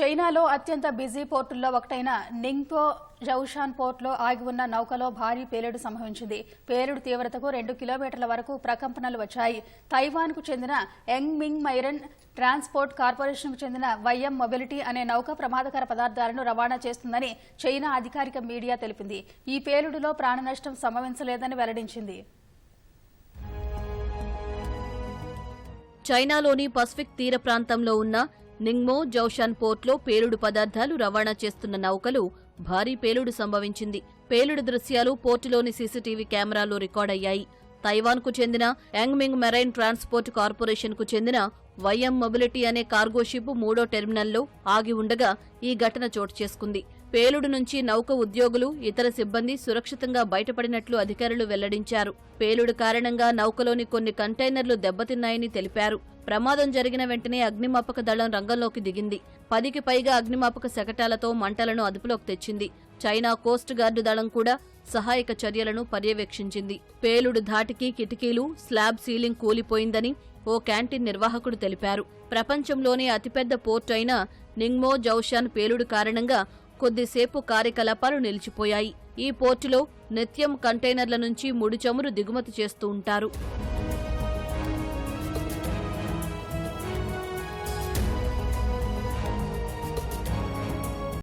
చైనాలో అత్యంత బిజీ పోర్టుల్లో ఒకటైన నింగ్పో జౌషాన్ పోర్టులో ఆగి ఉన్న నౌకలో భారీ పేలుడు సంభవించింది. పేలుడు తీవ్రతకు రెండు కిలోమీటర్ల వరకు ప్రకంపనలు వచ్చాయి. తైవాన్కు చెందిన యంగ్ మింగ్ మైరన్ ట్రాన్స్పోర్ట్ కార్పొరేషన్కు చెందిన వైఎం మొబిలిటీ అనే నౌక ప్రమాదకర పదార్థాలను రవాణా చేస్తుందని చైనా అధికారిక మీడియా తెలిపింది. ఈ పేలుడులో ప్రాణ నష్టం సంభవించలేదని వెల్లడించింది. చైనాలోని పసిఫిక్ తీర ప్రాంతంలో ఉన్న నింగ్మో జౌషాన్ పోర్ట్లో పేలుడు పదార్థాలు రవాణా చేస్తున్న నౌకలు భారీ పేలుడు సంభవించింది. పేలుడు దృశ్యాలు పోర్టులోని సీసీటీవీ కెమెరాలో రికార్డయ్యాయి. తైవాన్కు చెందిన యాంగ్మింగ్ మెరైన్ ట్రాన్స్పోర్ట్ కార్పొరేషన్కు చెందిన వైఎం మొబిలిటీ అనే కార్గో షిప్ మూడో టెర్మినల్లో ఆగి ఉండగా ఈ ఘటన చోటు చేసుకుంది. పేలుడు నుంచి నౌక ఉద్యోగులు ఇతర సిబ్బంది సురక్షితంగా బయటపడినట్లు అధికారులు వెల్లడించారు. పేలుడు కారణంగా నౌకలోని కొన్ని కంటైనర్లు దెబ్బతిన్నాయని తెలిపారు. ప్రమాదం జరిగిన వెంటనే అగ్నిమాపక దళం రంగంలోకి దిగింది. పదికి పైగా అగ్నిమాపక శకటాలతో మంటలను అదుపులోకి తెచ్చింది. చైనా కోస్ట్ గార్డు దళం కూడా సహాయక చర్యలను పర్యవేక్షించింది. పేలుడు ధాటికి కిటికీలు స్లాబ్ సీలింగ్ కూలిపోయిందని ఓ క్యాంటీన్ నిర్వాహకుడు తెలిపారు. ప్రపంచంలోనే అతిపెద్ద పోర్టు అయిన నింగ్మో జౌషాన్ పేలుడు కారణంగా కొద్దిసేపు కార్యకలాపాలు నిలిచిపోయాయి. ఈ పోర్టులో నిత్యం కంటైనర్ల నుంచి ముడి చమురు దిగుమతి చేస్తూ ఉంటారు.